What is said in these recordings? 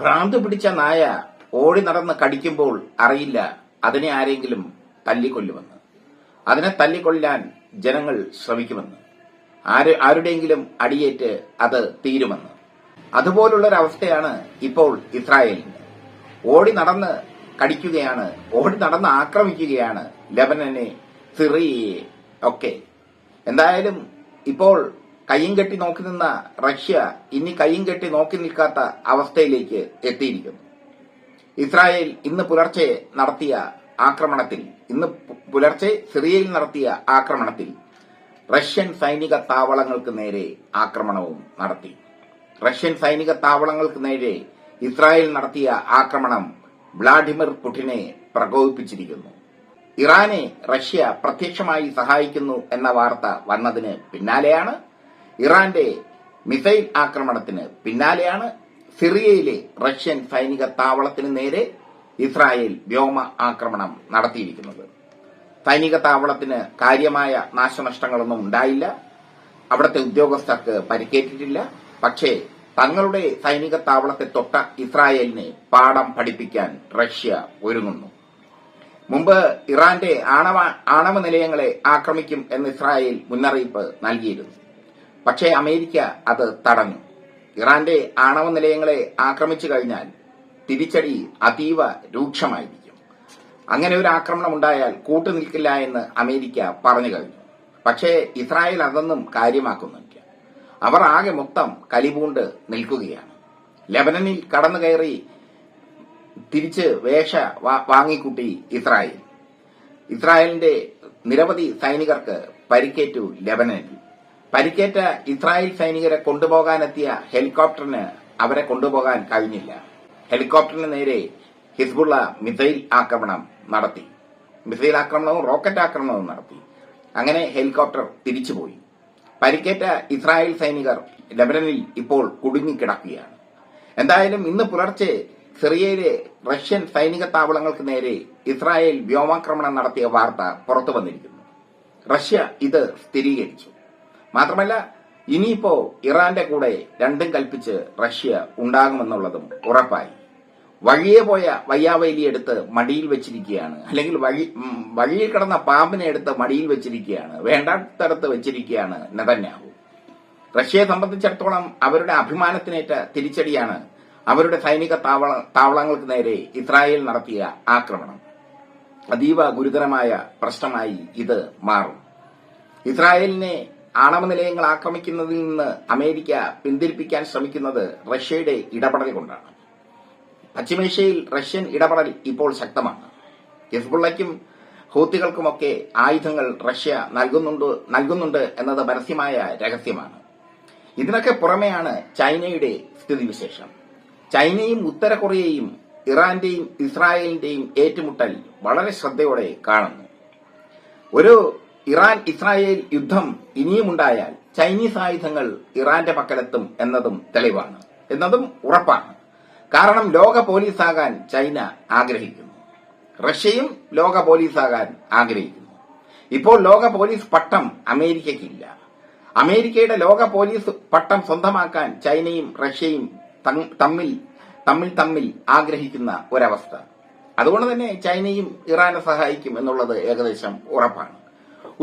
ഭ്രാന്ത് പിടിച്ച നായ ഓടി നടന്ന് കടിക്കുമ്പോൾ അറിയില്ല അതിനെ ആരെങ്കിലും തല്ലിക്കൊല്ലുമെന്ന്. അതിനെ തല്ലിക്കൊല്ലാൻ ജനങ്ങൾ ശ്രമിക്കുമെന്ന്. ആര് ആരുടെയെങ്കിലും അടിയേറ്റ് അത് തീരുമെന്ന്. അതുപോലുള്ളൊരവസ്ഥയാണ് ഇപ്പോൾ ഇസ്രായേലിന്. ഓടി നടന്ന് കടിക്കുകയാണ് ഓടി നടന്ന് ആക്രമിക്കുകയാണ് ലബനനെ സിറിയയെ ഒക്കെ. എന്തായാലും ഇപ്പോൾ കയ്യും കെട്ടി നോക്കി നിന്ന റഷ്യ ഇനി കയ്യും കെട്ടി നോക്കി നിൽക്കാത്ത അവസ്ഥയിലേക്ക് എത്തിയിരിക്കുന്നു. ഇസ്രായേൽ ഇന്ന് പുലർച്ചെ നടത്തിയ ആക്രമണത്തിൽ ഇന്ന് പുലർച്ചെ സിറിയയിൽ നടത്തിയ ആക്രമണത്തിൽ റഷ്യൻ സൈനിക താവളങ്ങൾക്ക് നേരെ ആക്രമണവും നടത്തി. റഷ്യൻ സൈനിക താവളങ്ങൾക്ക് നേരെ ഇസ്രായേൽ നടത്തിയ ആക്രമണം വ്ളാഡിമിർ പുടിനെ പ്രകോപിപ്പിച്ചിരിക്കുന്നു. ഇറാനെ റഷ്യ പ്രത്യക്ഷമായി സഹായിക്കുന്നു എന്ന വാർത്ത വന്നതിന് പിന്നാലെയാണ് ഇറാന്റെ മിസൈൽ ആക്രമണത്തിന് പിന്നാലെയാണ് സിറിയയിലെ റഷ്യൻ സൈനിക താവളത്തിന് നേരെ ഇസ്രായേൽ വ്യോമ ആക്രമണം നടത്തിയിരിക്കുന്നത്. സൈനിക താവളത്തിന് കാര്യമായ നാശനഷ്ടങ്ങളൊന്നും ഉണ്ടായില്ല. അവിടുത്തെ ഉദ്യോഗസ്ഥർക്ക് പരിക്കേറ്റിട്ടില്ല. പക്ഷേ തങ്ങളുടെ സൈനിക താവളത്തെ തൊട്ട ഇസ്രായേലിനെ പാഠം പഠിപ്പിക്കാൻ റഷ്യ ഒരുങ്ങുന്നു. മുമ്പ് ഇറാന്റെ ആണവ ആണവ നിലയങ്ങളെ ആക്രമിക്കും എന്ന് ഇസ്രായേൽ മുന്നറിയിപ്പ് നൽകിയിരുന്നു. പക്ഷേ അമേരിക്ക അത് തടഞ്ഞു. ഇറാന്റെ ആണവ നിലയങ്ങളെ ആക്രമിച്ചു കഴിഞ്ഞാൽ തിരിച്ചടി അതീവ രൂക്ഷമായിരിക്കും. അങ്ങനെ ഒരു ആക്രമണം ഉണ്ടായാൽ കൂട്ടുനിൽക്കില്ല എന്ന് അമേരിക്ക പറഞ്ഞു കഴിഞ്ഞു. പക്ഷേ ഇസ്രായേൽ അതൊന്നും കാര്യമാക്കുന്നില്ല. അവർ ആകെ മൊത്തം കലിപൂണ്ട് നിൽക്കുകയാണ്. ലെബനനിൽ കടന്നു കയറി തിരിച്ച് വേഷ വാങ്ങിക്കൂട്ടി ഇസ്രായേൽ. ഇസ്രായേലിന്റെ നിരവധി സൈനികർക്ക് പരിക്കേറ്റു ലെബനനിൽ. പരിക്കേറ്റ ഇസ്രായേൽ സൈനികരെ കൊണ്ടുപോകാനെത്തിയ ഹെലികോപ്റ്ററിന് അവരെ കൊണ്ടുപോകാൻ കഴിഞ്ഞില്ല. ഹെലികോപ്റ്ററിന് നേരെ ഹിസ്ബുള്ള മിസൈൽ ആക്രമണം നടത്തി. മിസൈൽ ആക്രമണവും റോക്കറ്റ് ആക്രമണവും നടത്തി. അങ്ങനെ ഹെലികോപ്റ്റർ തിരിച്ചുപോയി. പരിക്കേറ്റ ഇസ്രായേൽ സൈനികർ ലബനനിൽ ഇപ്പോൾ കുടുങ്ങിക്കിടക്കുകയാണ്. എന്തായാലും ഇന്ന് പുലർച്ചെ സിറിയയിലെ റഷ്യൻ സൈനിക താവളങ്ങൾക്ക് നേരെ ഇസ്രായേൽ വ്യോമാക്രമണം നടത്തിയ വാർത്ത പുറത്തു വന്നിരിക്കുന്നു. റഷ്യ ഇത് സ്ഥിരീകരിച്ചു. മാത്രമല്ല ഇനിയിപ്പോ ഇറാന്റെ കൂടെ രണ്ടും കൽപ്പിച്ച് റഷ്യ ഉണ്ടാകുമെന്നുള്ളതും ഉറപ്പായി. വഴിയെ പോയ വയ്യാവൈലി എടുത്ത് മടിയിൽ വെച്ചിരിക്കുകയാണ്. അല്ലെങ്കിൽ വഴി വഴിയിൽ കിടന്ന പാമ്പിനെ എടുത്ത് മടിയിൽ വെച്ചിരിക്കുകയാണ്. വേണ്ടാത്തടത്ത് വെച്ചിരിക്കുകയാണ് നെതന്യാഹു. റഷ്യയെ സംബന്ധിച്ചിടത്തോളം അവരുടെ അഭിമാനത്തിനേറ്റ തിരിച്ചടിയാണ് അവരുടെ സൈനിക താവള താവളങ്ങൾക്ക് നേരെ ഇസ്രായേൽ നടത്തിയ ആക്രമണം. അതീവ ഗുരുതരമായ പ്രശ്നമായി ഇത് മാറും. ഇസ്രായേലിനെ ആണവ നിലയങ്ങൾ ആക്രമിക്കുന്നതിൽ നിന്ന് അമേരിക്ക പിന്തിരിപ്പിക്കാൻ ശ്രമിക്കുന്നത് റഷ്യയുടെ ഇടപെടൽ കൊണ്ടാണ്. പശ്ചിമേഷ്യയിൽ റഷ്യൻ ഇടപെടൽ ഇപ്പോൾ ശക്തമാണ്. ഹിസ്ബുള്ളയ്ക്കും ഹൂത്തികൾക്കുമൊക്കെ ആയുധങ്ങൾ റഷ്യ നൽകുന്നുണ്ട് നൽകുന്നുണ്ട് എന്നത് പരസ്യമായ രഹസ്യമാണ്. ഇതിനൊക്കെ പുറമെയാണ് ചൈനയുടെ സ്ഥിതിവിശേഷം. ചൈനയും ഉത്തര കൊറിയയും ഇറാന്റെയും ഇസ്രായേലിന്റെയും ഏറ്റുമുട്ടൽ വളരെ ശ്രദ്ധയോടെ കാണുന്നു. ഒരു ഇറാൻ ഇസ്രായേൽ യുദ്ധം ഇനിയുമുണ്ടായാൽ ചൈനീസ് ആയുധങ്ങൾ ഇറാന്റെ പക്കലെത്തും എന്നതും തെളിവാണ്. എന്നതും ഉറപ്പാണ്. കാരണം ലോക പോലീസാകാൻ ചൈന ആഗ്രഹിക്കുന്നു. റഷ്യയും ലോക പോലീസാകാൻ ആഗ്രഹിക്കുന്നു. ഇപ്പോൾ ലോക പോലീസ് പട്ടം അമേരിക്കയ്ക്കില്ല. അമേരിക്കയുടെ ലോക പോലീസ് പട്ടം സ്വന്തമാക്കാൻ ചൈനയും റഷ്യയും തമ്മിൽ തമ്മിൽ തമ്മിൽ ആഗ്രഹിക്കുന്ന ഒരവസ്ഥ. അതുകൊണ്ട് തന്നെ ചൈനയും ഇറാനെ സഹായിക്കും എന്നുള്ളത് ഏകദേശം ഉറപ്പാണ്.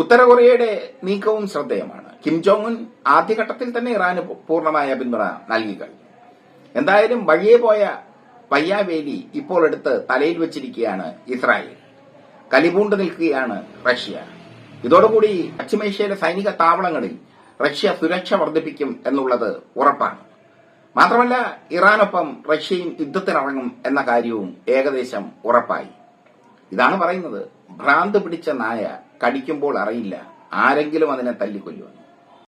ഉത്തര കൊറിയയുടെ നീക്കവും ശ്രദ്ധേയമാണ്. കിം ജോങ് ഉൻ ആദ്യഘട്ടത്തിൽ തന്നെ ഇറാന് പൂർണമായ പിന്തുണ നൽകി കഴിഞ്ഞു. എന്തായാലും വഴിയെ പോയ പയ്യാവേലി ഇപ്പോൾ എടുത്ത് തലയിൽ വെച്ചിരിക്കുകയാണ് ഇസ്രായേൽ. കലിപൂണ്ട് നിൽക്കുകയാണ് റഷ്യ. ഇതോടുകൂടി പശ്ചിമേഷ്യയിലെ സൈനിക താവളങ്ങളിൽ റഷ്യ സുരക്ഷ വർദ്ധിപ്പിക്കും എന്നുള്ളത് ഉറപ്പാണ്. മാത്രമല്ല ഇറാനൊപ്പം റഷ്യയും യുദ്ധത്തിനിറങ്ങും എന്ന കാര്യവും ഏകദേശം ഉറപ്പായി. ഇതാണ് പറയുന്നത് ഭ്രാന്ത് പിടിച്ച നായ കടിക്കുമ്പോൾ അറിയില്ല. ആരെങ്കിലും അതിനെ തല്ലിക്കൊല്ലുമെന്ന്